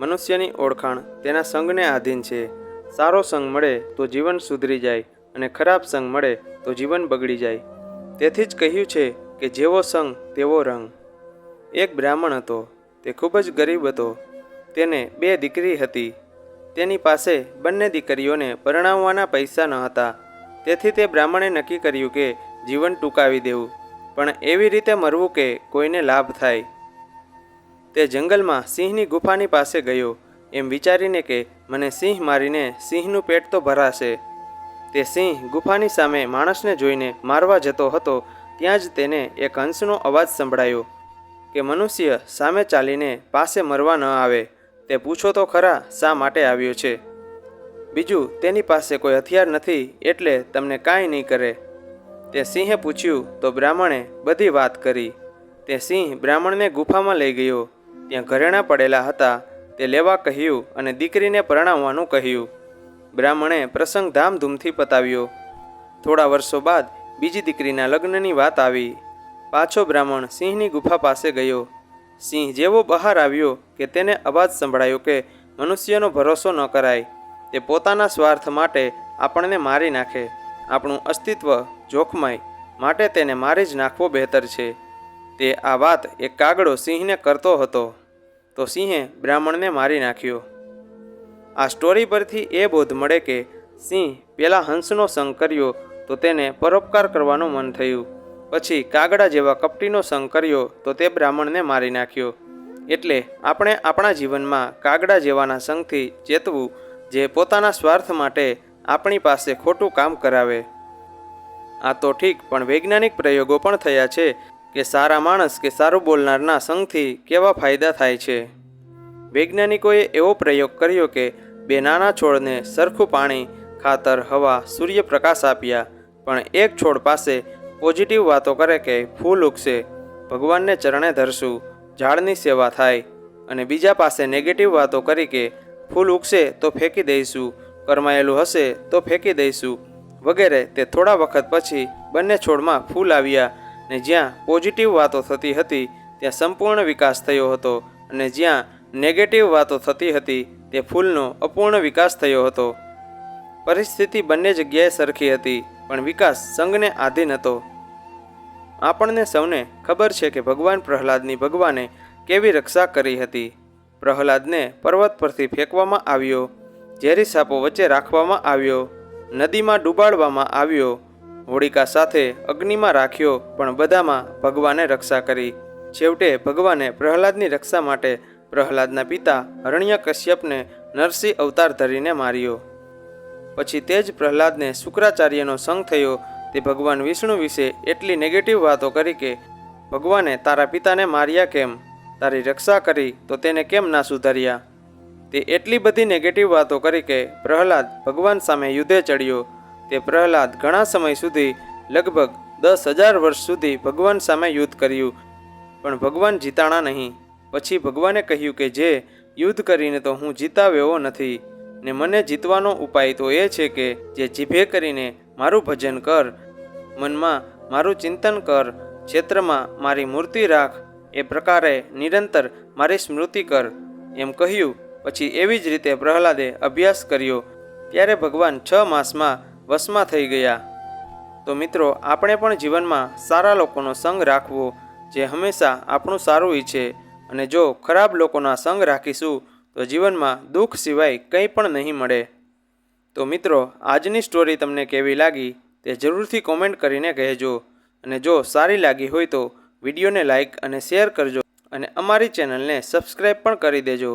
મનુષ્યની ઓળખાણ તેના સંગને આધીન છે. સારો સંગ મળે તો જીવન સુધરી જાય અને ખરાબ સંગ મળે તો જીવન બગડી જાય. તેથી જ કહ્યું છે કે જેવો સંગ તેવો રંગ. એક બ્રાહ્મણ હતો, તે ખૂબ જ ગરીબ હતો. તેને બે દીકરી હતી. તેની પાસે બંને દીકરીઓને પરણાવવાના પૈસા ન હતા. તેથી તે બ્રાહ્મણે નક્કી કર્યું કે જીવન ટૂંકાવી દેવું. પણ એવી રીતે મરવું કે કોઈને લાભ થાય. તે જંગલમાં સિંહની ગુફાની પાસે ગયો. એમ વિચારીને કે, મને સિંહ મારીને સિંહનું પેટ તો ભરાશે. તે સિંહ ગુફાની સામે માણસને જોઈને મારવા જતો હતો. ત્યાં જ તેને એક હંસનો અવાજ સંભળાયો કે, મનુષ્ય સામે ચાલીને પાસે મરવા ન આવે. તે પૂછો તો ખરા શા માટે આવ્યો છે. બીજું, તેની પાસે કોઈ હથિયાર નથી એટલે તમને કાંઈ નહીં કરે. તે સિંહે પૂછ્યું, તો બ્રાહ્મણે બધી વાત કરી. તે સિંહ બ્રાહ્મણને ગુફામાં લઈ ગયો. ત્યાં ઘરેણાં પડેલા હતા. તે લેવા કહ્યું અને દીકરીને પરણાવવાનું કહ્યું. બ્રાહ્મણે પ્રસંગ ધામધૂમથી પતાવ્યો. થોડા વર્ષો બાદ બીજી દીકરીના લગ્નની વાત આવી. પાછો બ્રાહ્મણ સિંહની ગુફા પાસે ગયો. સિંહ જેવો બહાર આવ્યો કે તેને અવાજ સંભળાયો કે મનુષ્યનો ભરોસો ન કરાય. તે પોતાના સ્વાર્થ માટે આપણને મારી નાખે. આપણું અસ્તિત્વ જોખમાય. માટે તેને મારી જ નાખવો બહેતર છે. તે આ વાત એક કાગડો સિંહને કરતો હતો. તો સિંહે બ્રાહ્મણને મારી નાખ્યો. આ સ્ટોરી પરથી એ બોધ મળે કે સિંહ પેલા હંસનો સંગ કર્યો તો તેને પરોપકાર કરવાનું મન થયું. પછી કાગડા જેવા કપટીનો સંગ કર્યો તો તે બ્રાહ્મણને મારી નાખ્યો. એટલે આપણે આપણા જીવનમાં કાગડા જેવાના સંગથી ચેતવું જે પોતાના સ્વાર્થ માટે આપણી પાસે ખોટું કામ કરાવે. આ તો ઠીક, પણ વૈજ્ઞાનિક પ્રયોગો પણ થયા છે. કે સારા માણસ કે સારું બોલનારના સંગથી કેવા ફાયદા થાય છે? વૈજ્ઞાનિકોએ એવો પ્રયોગ કર્યો કે બે નાના છોડને સરખું પાણી, ખાતર, હવા, સૂર્યપ્રકાશ આપ્યા, પણ એક છોડ પાસે પોઝિટિવ વાતો કરે કે ફૂલ ઉગશે. ભગવાનને ચરણે ધરશું, ઝાડની સેવા થાય, અને બીજા પાસે નેગેટિવ વાતો કરી કે ફૂલ ઉગશે તો ફેંકી દઈશું, કરમાયેલું હશે તો ફેંકી દઈશું, વગેરે તે થોડા વખત પછી બંને છોડમાં ફૂલ આવ્યા. ને જ્યાં પોઝિટિવ વાતો થતી હતી, ત્યાં સંપૂર્ણ વિકાસ થયો હતો. અને જ્યાં નેગેટિવ વાતો થતી હતી તે ફૂલનો અપૂર્ણ વિકાસ થયો હતો. પરિસ્થિતિ બંને જગ્યાએ સરખી હતી, પણ વિકાસ સંઘને આધીન હતો. આપણને સૌને ખબર છે કે ભગવાન પ્રહલાદની ભગવાને કેવી રક્ષા કરી હતી. પ્રહલાદને પર્વત પરથી ફેંકવામાં આવ્યો, ઝેરી સાપો વચ્ચે રાખવામાં આવ્યો, નદીમાં ડૂબાડવામાં આવ્યો હોળિકા સાથે અગ્નિમાં રાખ્યો, પણ બધામાં ભગવાને રક્ષા કરી. છેવટે ભગવાને પ્રહલાદની રક્ષા માટે પ્રહલાદના પિતા હરણ્ય કશ્યપને નરસિંહ અવતાર ધરીને માર્યો. પછી તે જ પ્રહલાદને શુક્રાચાર્યનો સંગ થયો. તે ભગવાન વિષ્ણુ વિશે એટલી નેગેટિવ વાતો કરી કે, ભગવાને તારા પિતાને માર્યા કેમ? તારી રક્ષા કરી તો તેને કેમ ના સુધાર્યા? તે એટલી બધી નેગેટિવ વાતો કરી કે પ્રહલાદ ભગવાન સામે યુદ્ધે ચડ્યો. તે પ્રહલાદ ઘણા સમય સુધી, લગભગ દસ હજાર વર્ષ સુધી ભગવાન સામે યુદ્ધ કર્યું. પણ ભગવાન જીતાણા નહીં. પછી ભગવાને કહ્યું કે, જે યુદ્ધ કરીને તો હું જીતાવ્યો નથી. ને મને જીતવાનો ઉપાય તો એ છે કે, જે જીભે કરીને મારું ભજન કર, મનમાં મારું ચિંતન કર, ક્ષેત્રમાં મારી મૂર્તિ રાખ, એ પ્રકારે નિરંતર મારી સ્મૃતિ કર. એમ કહ્યું. પછી એવી જ રીતે પ્રહલાદે અભ્યાસ કર્યો. ત્યારે ભગવાન છ માસમાં વશમાં થઈ ગયા. તો મિત્રો, આપણે પણ જીવનમાં સારા લોકોનો સંગ રાખવો જે હંમેશા આપણું સારું ઈચ્છે અને જો ખરાબ લોકોના સંગ રાખીશું, તો જીવનમાં દુઃખ સિવાય કંઈ પણ નહીં મળે. તો મિત્રો, આજની સ્ટોરી તમને કેવી લાગી તે જરૂરથી કોમેન્ટ કરીને કહેજો. અને જો સારી લાગી હોય તો વિડીયોને લાઇક અને શેર કરજો. અને અમારી ચેનલને સબસ્ક્રાઈબ પણ કરી દેજો.